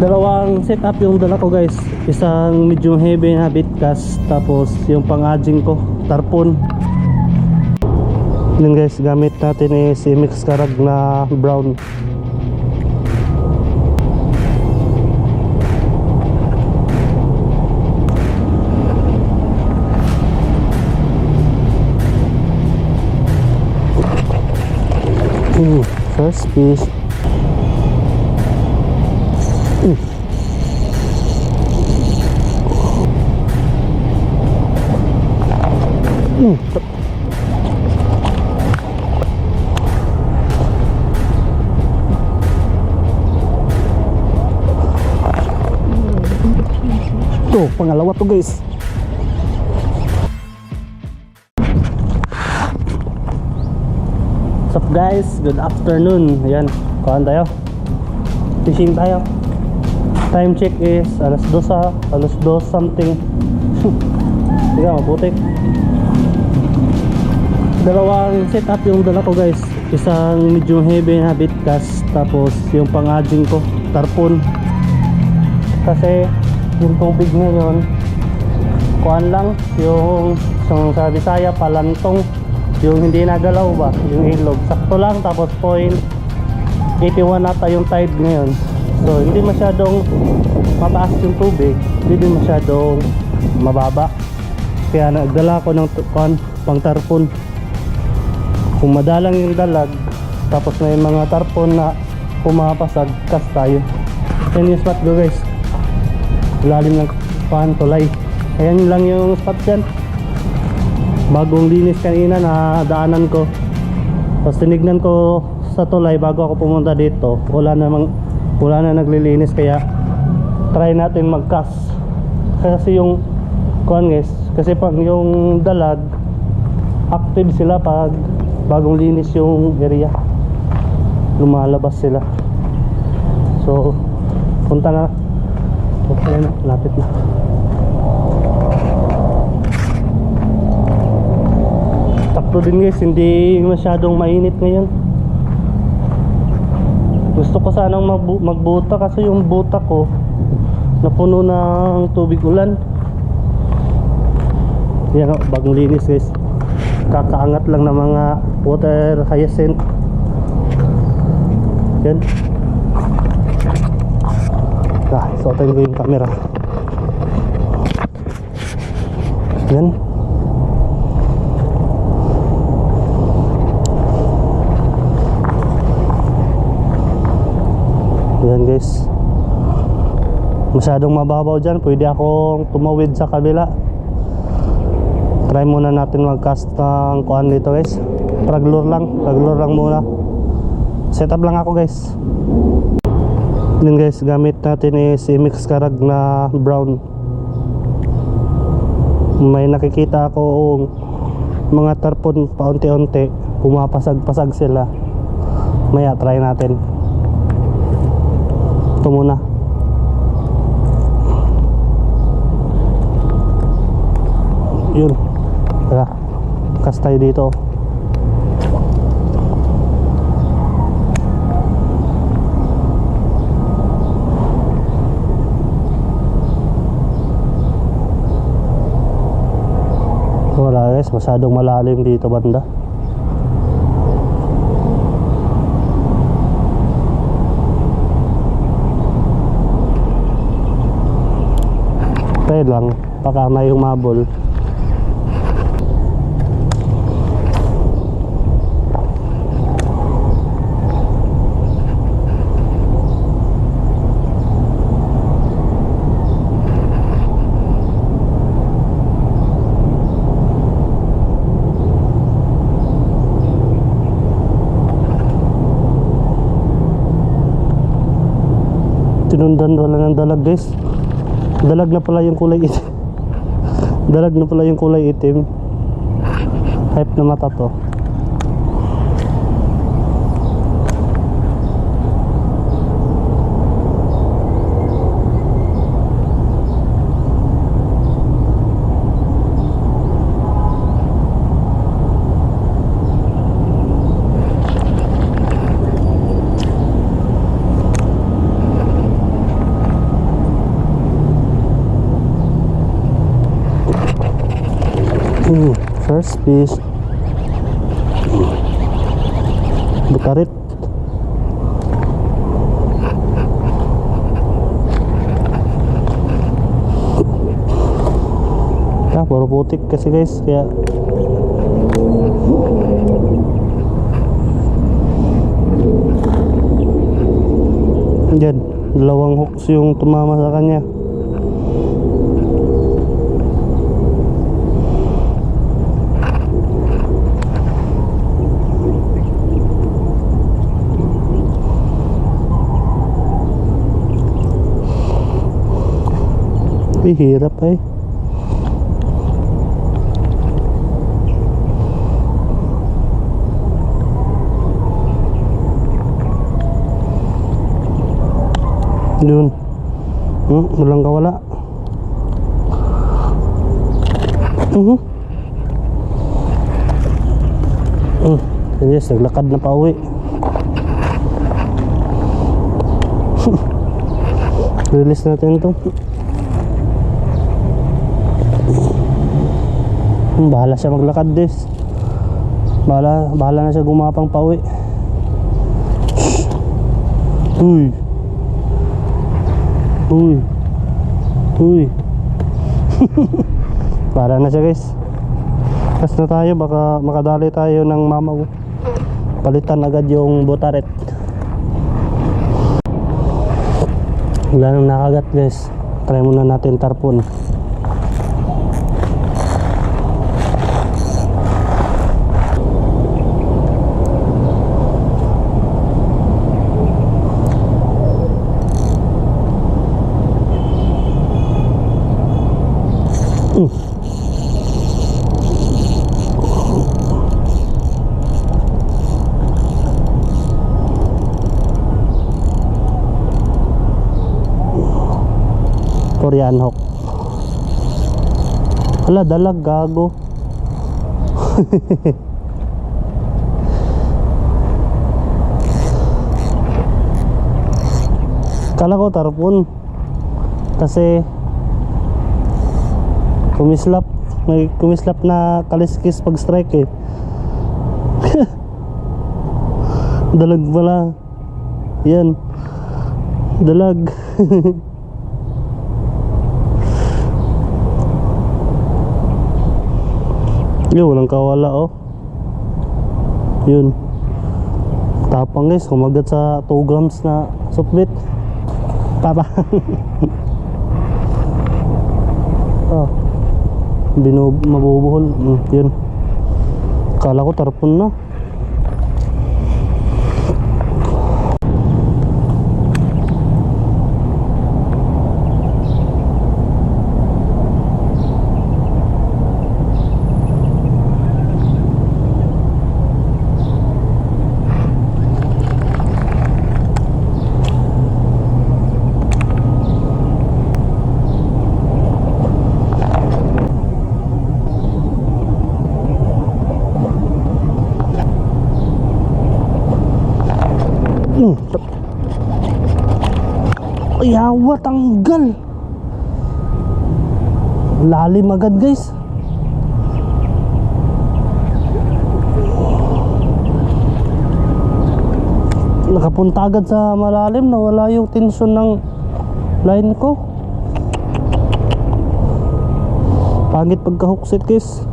dalawang setup yung dala ko guys. Isang medium heavy na bitcast tapos yung pang-adjing ko tarpon. Yun guys gamit natin is mix karag na brown. Ooh, first piece Mm. Ito, pangalawa to guys. What's up guys? Good afternoon. Ayan, kuhan tayo. Fishing tayo. Time check is alas 2 sa, alas 2 something. Sige, maputik. Dalawang setup yung dala ko guys. Isang medium heavy na bitcast tapos yung pang-adjing ko, tarpon. Kasi yung tubig ngayon, kuhan lang, yung, yung sa Bisaya, palantong, yung hindi nagalaw ba, yung ilog. Sakto lang, tapos point 81 nata yung tide ngayon. So, hindi masyadong mataas yung tubig, hindi masyadong mababa. Kaya nagdala ko ng kuhan, pang tarpon. Kung yung dalag, tapos may mga tarpon na pumapasag, kas tayo. Yan yung spot ko guys. Lalim ng pan, tulay. Ayan lang yung spot dyan. Bagong linis kanina na daanan ko. Tapos tinignan ko sa tulay bago ako pumunta dito. Wala namang wala na naglilinis kaya try natin mag-cast. Kasi yung kuan guys, kasi pag yung dalag active sila pag bagong linis yung area. Lumalabas sila. So punta na. Okay na, lapit na. Takto din guys, hindi masyadong mainit ngayon. Gusto ko sanang magbu- magbuta kasi yung buta ko napuno ng tubig ulan. Yan bagong linis guys. Kakaangat lang ng mga water hyacinth. Yan. Ah, suotin ko yung camera. Yan. Yan guys. Masyadong mababaw dyan. Pwede akong tumawid sa kabila. Try muna natin mag-cast ng kuan dito guys. Raglure lang. Raglure lang muna. Setup lang ako guys. Yun guys, gamit natin is mix karag na brown. May nakikita ako mga tarpon paunti-unti. Pumapasag-pasag sila. Maya try natin. Ito muna. Yun. Tara. Cast tayo dito. Wala guys, masyadong malalim dito banda. Pwede lang, baka may humabol. Tinundan wala ng dalag guys. Dalag na pala yung kulay itim. dalag na pala yung kulay itim. Hype na mata to. First piece. Butarit. Ah, puro putik kasi guys, kaya Diyan, dalawang hooks yung tumama sa kanya. Ay, hirap eh. Yun. Hmm, walang kawala. Mhm. Hmm. Yes, naglakad na pa uwi. Release natin ito. Bahala siya maglakad des. Bahala, bahala na siya gumapang pa uwi. Uy. Uy. Uy. Para na siya guys. Kas na tayo baka makadali tayo ng mama ko. Palitan agad yung botaret. Wala nang nakagat guys. Try muna natin tarpon. Korean hawk. Hala, dalag gago. Kala ko tarpon. Kasi kumislap. May kumislap na kaliskis pag strike eh. Dalag pala. Yan. Dalag. Yun, walang kawala oh. Yun. Tapang guys, kumagat sa 2 grams na sukbit. Papa. oh. Binu mabubuhol. Mm, yun. Kala ko tarpon na. Hmm. Ay, tanggal. Lalim agad, guys. Nakapunta agad sa malalim na wala yung tensyon ng line ko. Pangit pagka-hookset, guys.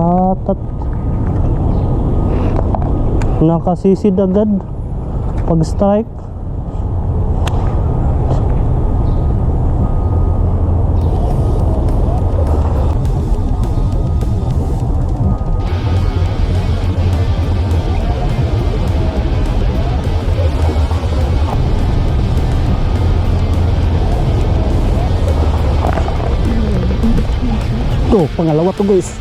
Tatat nakasisid agad. Pag strike to pangalawa to guys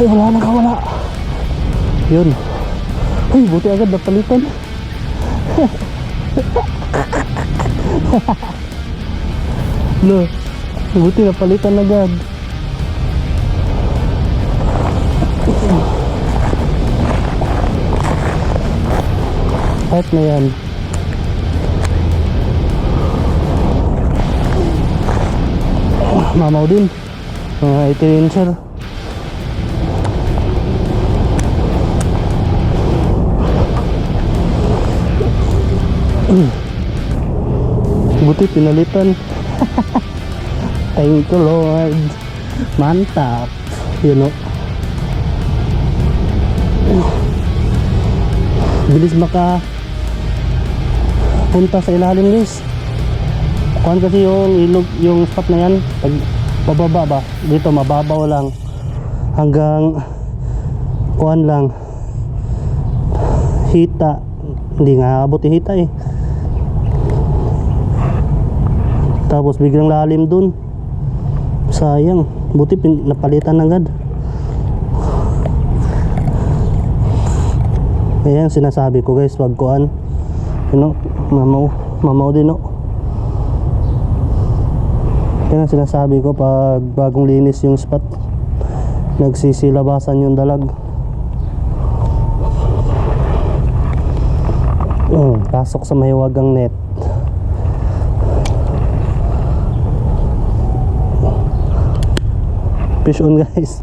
Ay, wala na kawala. Yun. Ay, buti agad napalitan. Lo, buti napalitan agad. Kahit na yan. mamaw din mga 18 incher buti pinalitan. Thank you lord. Mantap. You know. Bilis maka punta sa ilalim guys. Kuhan kasi yung ilog yung spot na yan. Pag bababa ba? Dito mababaw lang. Hanggang kuhan lang. Hita. Hindi nga abot hita eh tapos biglang lalim dun sayang buti pin- napalitan agad Ayan sinasabi ko guys, wag kuan. You know, mamaw, mamaw din no. Yan ang sinasabi ko pag bagong linis yung spot. Nagsisilabasan yung dalag. Mm, pasok sa mahiwagang net. Fish on guys.